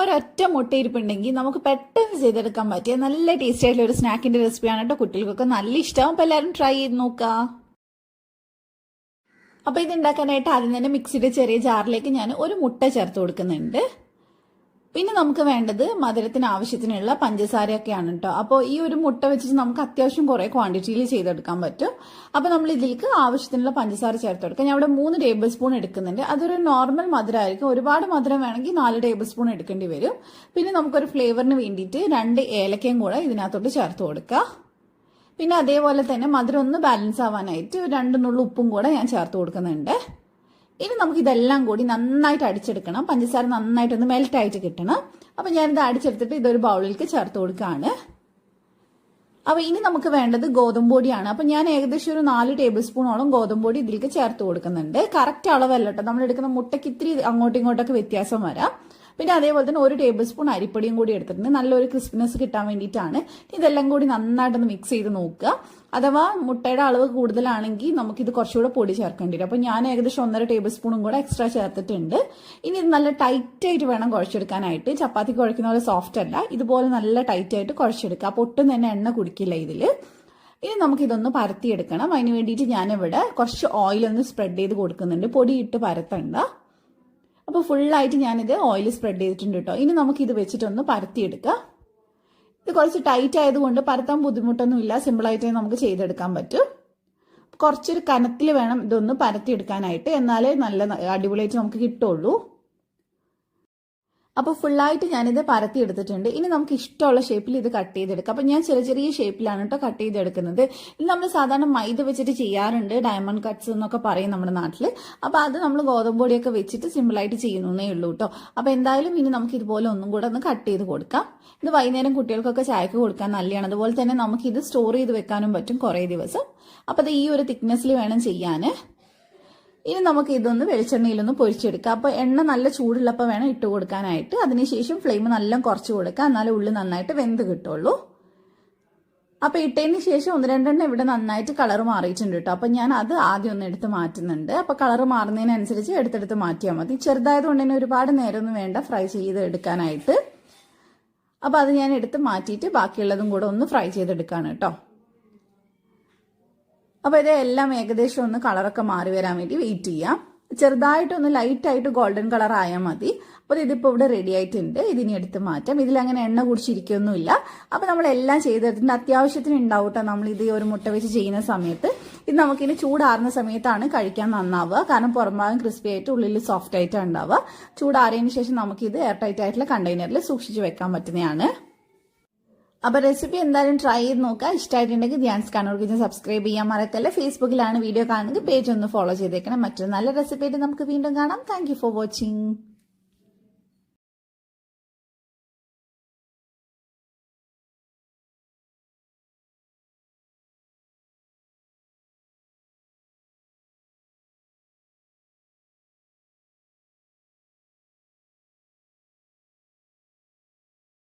ഒരൊറ്റ മുട്ടയിരിപ്പുണ്ടെങ്കിൽ നമുക്ക് പെട്ടെന്ന് ചെയ്തെടുക്കാൻ പറ്റിയ നല്ല ടേസ്റ്റി ആയിട്ടുള്ള ഒരു സ്നാക്കിന്റെ റെസിപ്പിയാണ് കേട്ടോ കുട്ടികൾക്കൊക്കെ നല്ല ഇഷ്ടമാവും. അപ്പോൾ എല്ലാവരും ട്രൈ ചെയ്ത് നോക്കുക അപ്പോൾ ഇത് ഉണ്ടാക്കാനായിട്ട് ആദ്യം തന്നെ മിക്സിയുടെ ചെറിയ ജാറിലേക്ക് ഞാൻ ഒരു മുട്ട ചേർത്ത് കൊടുക്കുന്നുണ്ട്. പിന്നെ നമുക്ക് വേണ്ടത് മധുരത്തിന് ആവശ്യത്തിനുള്ള പഞ്ചസാരയൊക്കെയാണ് കേട്ടോ അപ്പോൾ ഈ ഒരു മുട്ട വെച്ചിട്ട് നമുക്ക് അത്യാവശ്യം കുറേ ക്വാണ്ടിറ്റിയിൽ ചെയ്തെടുക്കാൻ പറ്റും. അപ്പോൾ നമ്മൾ ഇതിലേക്ക് ആവശ്യത്തിനുള്ള പഞ്ചസാര ചേർത്ത് കൊടുക്കാം ഞാൻ ഇവിടെ മൂന്ന് ടേബിൾ സ്പൂൺ എടുക്കുന്നുണ്ട്. അതൊരു നോർമൽ മധുരമായിരിക്കും ഒരുപാട് മധുരം വേണമെങ്കിൽ നാല് ടേബിൾ സ്പൂൺ എടുക്കേണ്ടി വരും. പിന്നെ നമുക്കൊരു ഫ്ലേവറിന് വേണ്ടിയിട്ട് രണ്ട് ഏലക്കയും കൂടെ ഇതിനകത്തോട്ട് ചേർത്ത് കൊടുക്കുക പിന്നെ അതേപോലെ തന്നെ മധുരം ഒന്ന് ബാലൻസ് ആവാനായിട്ട് രണ്ട് നുള്ളു ഉപ്പും കൂടെ ഞാൻ ചേർത്ത് കൊടുക്കുന്നുണ്ട്. ഇനി നമുക്ക് ഇതെല്ലാം കൂടി നന്നായിട്ട് അടിച്ചെടുക്കണം. പഞ്ചസാര നന്നായിട്ടൊന്ന് മെൽറ്റ് ആയിട്ട് കിട്ടണം. അപ്പം ഞാനിത് അടിച്ചെടുത്തിട്ട് ഇതൊരു ബൗളിലേക്ക് ചേർത്ത് കൊടുക്കുകയാണ് അപ്പോൾ ഇനി നമുക്ക് വേണ്ടത് ഗോതമ്പ് പൊടിയാണ്. അപ്പം ഞാൻ ഏകദേശം ഒരു നാല് ടേബിൾ സ്പൂണോളം ഗോതമ്പ് പൊടി ഇതിലേക്ക് ചേർത്ത് കൊടുക്കുന്നുണ്ട്. കറക്റ്റ് അളവല്ല കേട്ടോ. നമ്മൾ എടുക്കുന്ന മുട്ടയ്ക്ക് ഇത്തിരി അങ്ങോട്ടും ഇങ്ങോട്ടൊക്കെ വ്യത്യാസം വരാം. പിന്നെ അതേപോലെ തന്നെ ഒരു ടേബിൾ സ്പൂൺ അരിപ്പൊടിയും കൂടി എടുത്തിട്ടുണ്ട്. നല്ലൊരു ക്രിസ്പിനെസ് കിട്ടാൻ വേണ്ടിയിട്ടാണ്. ഇതെല്ലാം കൂടി നന്നായിട്ടൊന്ന് മിക്സ് ചെയ്ത് നോക്കുക. അഥവാ മുട്ടയുടെ അളവ് കൂടുതലാണെങ്കിൽ നമുക്കിത് കുറച്ചുകൂടെ പൊടി ചേർക്കേണ്ടി വരും. അപ്പോൾ ഞാൻ ഏകദേശം ഒന്നര ടേബിൾ സ്പൂണും കൂടെ എക്സ്ട്രാ ചേർത്തിട്ടുണ്ട്. ഇനി ഇത് നല്ല ടൈറ്റ് ആയിട്ട് വേണം കുഴച്ചെടുക്കാനായിട്ട്. ചപ്പാത്തി കുഴക്കുന്ന പോലെ സോഫ്റ്റ് അല്ല. ഇതുപോലെ നല്ല ടൈറ്റ് ആയിട്ട് കുഴച്ചെടുക്കുക. അപ്പോൾ ഒട്ടും തന്നെ എണ്ണ കുടിക്കില്ല ഇതിൽ ഇനി നമുക്കിതൊന്ന് പരത്തിയെടുക്കണം. അതിന് വേണ്ടിയിട്ട് ഞാനിവിടെ കുറച്ച് ഓയിൽ ഒന്ന് സ്പ്രെഡ് ചെയ്ത് കൊടുക്കുന്നുണ്ട്. പൊടിയിട്ട് പരത്തണ്ട. അപ്പോൾ ഫുള്ളായിട്ട് ഞാനിത് ഓയിൽ സ്പ്രെഡ് ചെയ്തിട്ടുണ്ട് കേട്ടോ ഇനി നമുക്കിത് വെച്ചിട്ടൊന്ന് പരത്തിയെടുക്കാം. ഇത് കുറച്ച് ടൈറ്റ് ആയതുകൊണ്ട് പരത്താൻ ബുദ്ധിമുട്ടൊന്നുമില്ല. സിമ്പിളായിട്ട് നമുക്ക് ചെയ്തെടുക്കാൻ പറ്റും. കുറച്ചൊരു കനത്തിൽ വേണം ഇതൊന്ന് പരത്തിയെടുക്കാനായിട്ട്. എന്നാലേ നല്ല അടിപൊളിയായിട്ട് നമുക്ക് കിട്ടുള്ളൂ. അപ്പോൾ ഫുള്ളായിട്ട് ഞാനിത് പരത്തി എടുത്തിട്ടുണ്ട്. ഇനി നമുക്ക് ഇഷ്ടമുള്ള ഷേപ്പിൽ ഇത് കട്ട് ചെയ്തെടുക്കാം. അപ്പോൾ ഞാൻ ചെറിയ ചെറിയ ഷേപ്പിലാണ് കേട്ടോ കട്ട് ചെയ്തെടുക്കുന്നത്. ഇത് നമ്മൾ സാധാരണ മൈദ വെച്ചിട്ട് ചെയ്യാറുണ്ട്. ഡയമണ്ട് കട്ട്സ് എന്നൊക്കെ പറയും നമ്മുടെ നാട്ടിൽ. അപ്പോൾ അത് നമ്മൾ ഗോതമ്പ് പൊടിയൊക്കെ വെച്ചിട്ട് സിമ്പിളായിട്ട് ചെയ്യുന്നേ ഉള്ളൂ കേട്ടോ അപ്പോൾ എന്തായാലും ഇനി നമുക്ക് ഇതുപോലെ ഒന്നും കൂടെ ഒന്ന് കട്ട് ചെയ്ത് കൊടുക്കാം. ഇത് വൈകുന്നേരം കുട്ടികൾക്കൊക്കെ ചായക്ക് കൊടുക്കാൻ നല്ലതാണ് അതുപോലെ തന്നെ നമുക്ക് ഇത് സ്റ്റോർ ചെയ്ത് വെക്കാനും പറ്റും കുറേ ദിവസം. അപ്പോൾ അത് ഈ ഒരു തിക്നെസ്സിൽ വേണം ചെയ്യാൻ ഇനി നമുക്ക് ഇതൊന്ന് വെളിച്ചെണ്ണയിലൊന്ന് പൊരിച്ചെടുക്കാം. അപ്പോൾ എണ്ണ നല്ല ചൂടുള്ളപ്പോൾ വേണം ഇട്ട് കൊടുക്കാനായിട്ട്. അതിനുശേഷം ഫ്ലെയിം നല്ല കുറച്ച് കൊടുക്കുക എന്നാലേ ഉള്ളി നന്നായിട്ട് വെന്ത് കിട്ടുള്ളൂ. അപ്പോൾ ഇട്ടതിന് ശേഷം ഒന്ന് രണ്ടെണ്ണം ഇവിടെ നന്നായിട്ട് കളർ മാറിയിട്ടുണ്ട് കേട്ടോ. അപ്പോൾ ഞാൻ അത് ആദ്യം ഒന്ന് എടുത്ത് മാറ്റുന്നുണ്ട്. അപ്പോൾ കളർ മാറുന്നതിനനുസരിച്ച് എടുത്തെടുത്ത് മാറ്റിയാൽ മതി. ചെറുതായതുകൊണ്ട് തന്നെ ഒരുപാട് നേരമൊന്നും വേണ്ട ഫ്രൈ ചെയ്ത് എടുക്കാനായിട്ട്. അപ്പോൾ അത് ഞാൻ എടുത്ത് മാറ്റിയിട്ട് ബാക്കിയുള്ളതും കൂടെ ഒന്ന് ഫ്രൈ ചെയ്തെടുക്കാണ് കേട്ടോ. അപ്പോൾ ഇതെല്ലാം ഏകദേശം ഒന്ന് കളറൊക്കെ മാറി വരാൻ വേണ്ടി വെയിറ്റ് ചെയ്യാം. ചെറുതായിട്ടൊന്ന് ലൈറ്റായിട്ട് ഗോൾഡൻ കളർ ആയാൽ മതി. അപ്പോൾ ഇതിപ്പോൾ ഇവിടെ റെഡി ആയിട്ടുണ്ട്. ഇതിനി എടുത്ത് മാറ്റാം. ഇതിലങ്ങനെ എണ്ണ കുടിച്ചിരിക്കുകയൊന്നുമില്ല അപ്പോൾ നമ്മളെല്ലാം ചെയ്തെടുത്തിട്ടുണ്ട്. അത്യാവശ്യത്തിന് ഉണ്ടാവും കേട്ടോ നമ്മൾ ഇത് ഒരു മുട്ട വെച്ച് ചെയ്യുന്ന സമയത്ത്. ഇത് നമുക്കിനി ചൂടാറുന്ന സമയത്താണ് കഴിക്കാൻ നന്നാവുക. കാരണം പുറംഭാഗം ക്രിസ്പി ആയിട്ട് ഉള്ളിൽ സോഫ്റ്റ് ആയിട്ടാണ് ഉണ്ടാവുക. ചൂടാറിയതിന് ശേഷം നമുക്കിത് എയർ ടൈറ്റ് ആയിട്ടുള്ള കണ്ടെയ്നറിൽ സൂക്ഷിച്ച് വെക്കാൻ പറ്റുന്നതാണ്. അപ്പോൾ റെസിപ്പി എന്തായാലും ട്രൈ ചെയ്ത് നോക്കുക. ഇഷ്ടമായിട്ടുണ്ടെങ്കിൽ ധ്യാൻസ് കിച്ചൻ സബ്സ്ക്രൈബ് ചെയ്യാൻ മറക്കല്ല. ഫേസ്ബുക്കിലാണ് വീഡിയോ കാണുന്നത്. പേജ് ഒന്ന് ഫോളോ ചെയ്തേക്കണം. മറ്റൊരു നല്ല റെസിപ്പി ആയിട്ട് നമുക്ക് വീണ്ടും കാണാം. Thank for watching